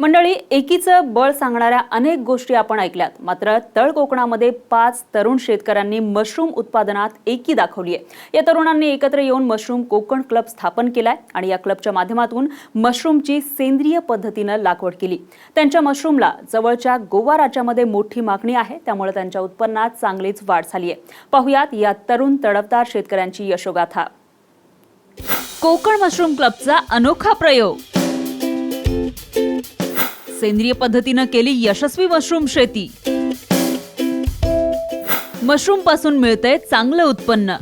मंडळी एकीचं बळ सांगणाऱ्या अनेक गोष्टी आपण ऐकल्यात. मात्र तळ कोकणामध्ये पाच तरुण शेतकऱ्यांनी मशरूम उत्पादनात एकी दाखवली आहे. या तरुणांनी एकत्र येऊन मशरूम कोकण क्लब स्थापन केलाय आणि या क्लबच्या माध्यमातून मशरूमची सेंद्रिय पद्धतीनं लागवड केली. त्यांच्या मशरूमला जवळच्या गोवा राज्यामध्ये मोठी मागणी आहे. त्यामुळे त्यांच्या उत्पन्नात चांगलीच वाढ झाली आहे पाहुयात या तरुण तडफदार शेतकऱ्यांची यशोगाथा. कोकण मशरूम क्लबचा अनोखा प्रयोग. सेंद्रिय पद्धतीनं केली यशस्वी मशरूम शेती. मशरूमपासून मिळतंय चांगलं उत्पन्न.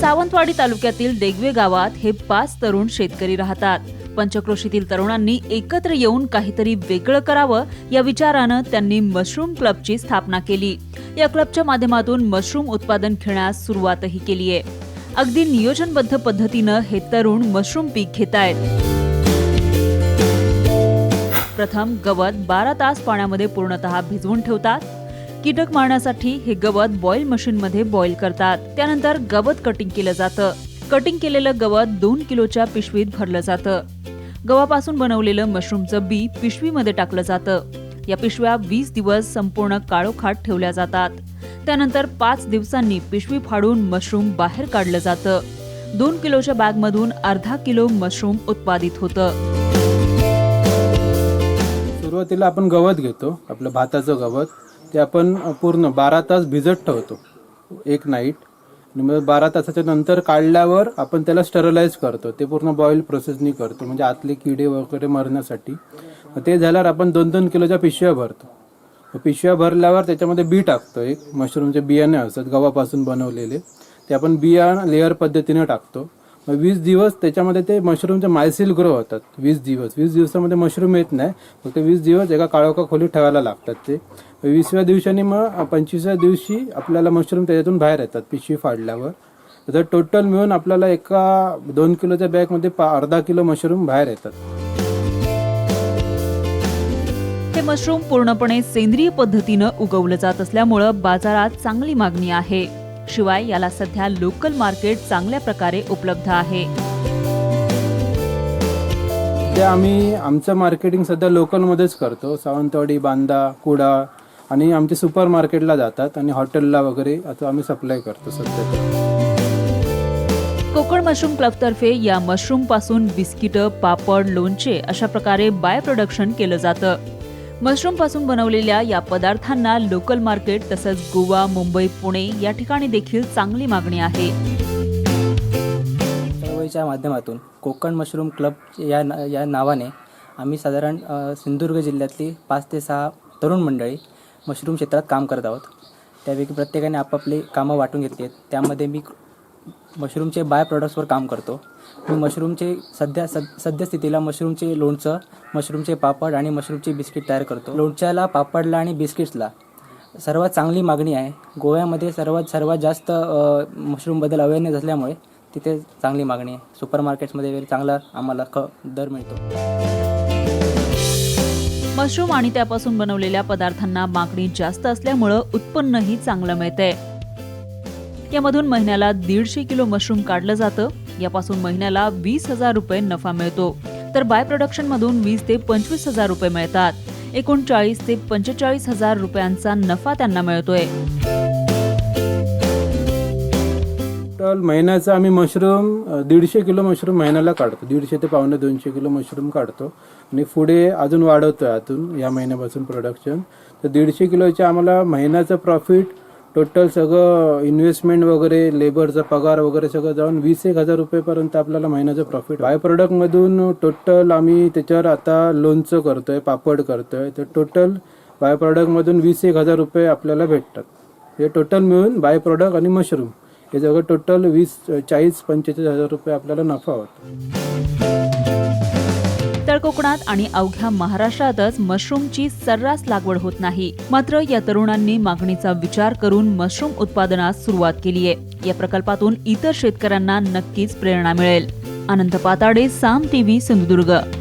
सावंतवाडी तालुक्यातील देगवे गावात हे पाच तरुण शेतकरी राहतात. पंचक्रोशीतील तरुणांनी एकत्र येऊन काहीतरी वेगळं करावं या विचारानं त्यांनी मशरूम क्लबची स्थापना केली. या क्लबच्या माध्यमातून मशरूम उत्पादन घेण्यास सुरुवातही केली आहे अगदी नियोजनबद्ध पद्धतीनं हे तरुण मशरूम पीक घेत आहेत प्रथम गवत बारा तास पाण्यामध्ये पूर्णतः भिजवून ठेवतात. कीटक मारण्यासाठी हे गवत बॉईल मशीनमध्ये बॉईल करतात. त्यानंतर गवत कटिंग केलं जातं. कटिंग केलेलं गवत दोन किलोच्या पिशवीत भरलं जातं. गव्हापासून बनवलेलं मशरूमचं बी पिशवीमध्ये टाकलं जातं. या पिशव्या वीस दिवस संपूर्ण काळोखात ठेवल्या जातात. त्यानंतर पाच दिवसांनी पिशवी फाडून मशरूम बाहेर काढलं जातं. दोन किलोच्या बॅगमधून अर्धा किलो मशरूम उत्पादित होतं. सुरुवातीला आपण गवत घेतो आपलं भाताचं गवत ते आपण पूर्ण बारा तास भिजत ठेवतो एक नाईट आणि मग बारा तासाच्या नंतर काढल्यावर आपण त्याला स्टरलाइज करतो ते पूर्ण बॉईल प्रोसेसनी करतो म्हणजे आतले किडे वगैरे मरण्यासाठी. ते झाल्यावर आपण दोन दोन किलोच्या पिशव्या भरतो. पिशव्या भरल्यावर त्याच्यामध्ये बी टाकतो एक मशरूमचे बियाणे असतात गव्हापासून बनवलेले ते आपण बिया लेअर पद्धतीने टाकतो. मग वीस दिवस त्याच्यामध्ये ते मशरूमचे मायसिल ग्रो होतात. वीस दिवस. वीस दिवसामध्ये मशरूम येत नाही. फक्त वीस दिवस एका काळोखा खोलीत ठेवायला लागतात ते. वीसव्या दिवसांनी मग पंचवीसव्या दिवशी आपल्याला मशरूम त्याच्यातून बाहेर येतात पिशवी फाडल्यावर. तर टोटल मिळून आपल्याला एका दोन किलोच्या बॅगमध्ये पा अर्धा किलो मशरूम बाहेर येतात. हे मशरूम पूर्णपणे सेंद्रिय पद्धतीनं उगवलं जात असल्यामुळं बाजारात चांगली मागणी आहे. शिवाय याला सध्या लोकल मार्केट चांगल्या प्रकारे उपलब्ध आहे. ते आम्ही आमचं मार्केटिंग सध्या लोकलमध्येच करतो. सावंतवाडी बांदा कुडा आणि आमचे सुपर मार्केटला जातात आणि हॉटेलला वगैरे आता आम्ही सप्लाय करतो सध्या. कोकण मशरूम क्लबतर्फे या मशरूमपासून बिस्किटं पापड लोणचे अशा प्रकारे बाय प्रोडक्शन केलं जातं. मशरूमपासून बनवलेल्या या पदार्थांना लोकल मार्केट तसंच गोवा मुंबई पुणे या ठिकाणी देखील चांगली मागणी आहे. चळवळीच्या माध्यमातून कोकण मशरूम क्लब या ना या नावाने आम्ही साधारण सिंधुदुर्ग जिल्ह्यातली पाच ते सहा तरुण मंडळी मशरूम क्षेत्रात काम करत आहोत. त्यापैकी प्रत्येकाने आपापली कामं वाटून घेतली आहेत. त्यामध्ये मी मशरूमचे बाय प्रोडक्ट्सवर काम करतो. मी मशरूमचे सध्या सद सद्यस्थितीला मशरूमचे लोणचं मशरूमचे पापड आणि मशरूमचे बिस्किट तयार करतो. लोणच्याला पापडला आणि बिस्किट्सला सर्वात चांगली मागणी आहे. गोव्यामध्ये सर्वात सर्वात जास्त मशरूमबद्दल अवेअरनेस असल्यामुळे तिथे चांगली मागणी आहे. सुपर मार्केट्समध्ये वगैरे चांगला आम्हाला ख दर मिळतो. मशरूम आणि त्यापासून बनवलेल्या पदार्थांना मागणी जास्त असल्यामुळं उत्पन्नही चांगलं मिळतंय. यामधून महिन्याला दीडशे किलो मशरूम काढलं जातं. यापासून महिन्याला वीस हजार रुपये नफा मिळतो. तर बाय प्रोडक्शन मधून वीस ते पंचवीस हजार रुपये मिळतात. एकूण चाळीस ते पंचेचाळीस हजार रुपयांचा नफा त्यांना मिळतोय. टोटल महिन्याचा आम्ही मशरूम दीडशे किलो मशरूम महिन्याला काढतो. दीडशे ते पावणे दोनशे किलो मशरूम काढतो. आणि पुढे अजून वाढवतोय अजून या महिन्यापासून प्रोडक्शन तर दीडशे किलोच्या आम्हाला महिन्याचं प्रॉफिट टोटल सगळं इन्व्हेस्टमेंट वगैरे लेबरचा पगार वगैरे सगळं जाऊन वीस एक हजार रुपयेपर्यंत आपल्याला महिन्याचं प्रॉफिट बाय प्रोडक्टमधून टोटल आम्ही त्याच्यावर आता लोणचं करतोय पापड करतोय. तर टोटल बाय प्रॉडक्टमधून वीस एक हजार रुपये आपल्याला भेटतात. हे टोटल मिळून बाय प्रॉडक्ट आणि मशरूम हे सगळं टोटल वीस चाळीस पंचेचाळीस हजार रुपये आपल्याला नफा होतो. उत्तर कोकणात आणि अवघ्या महाराष्ट्रातच मशरूमची सर्रास लागवड होत नाही. मात्र या तरुणांनी मागणीचा विचार करून मशरूम उत्पादनास सुरुवात केली आहे. या प्रकल्पातून इतर शेतकऱ्यांना नक्कीच प्रेरणा मिळेल. अनंत पाताडे साम टीव्ही सिंधुदुर्ग.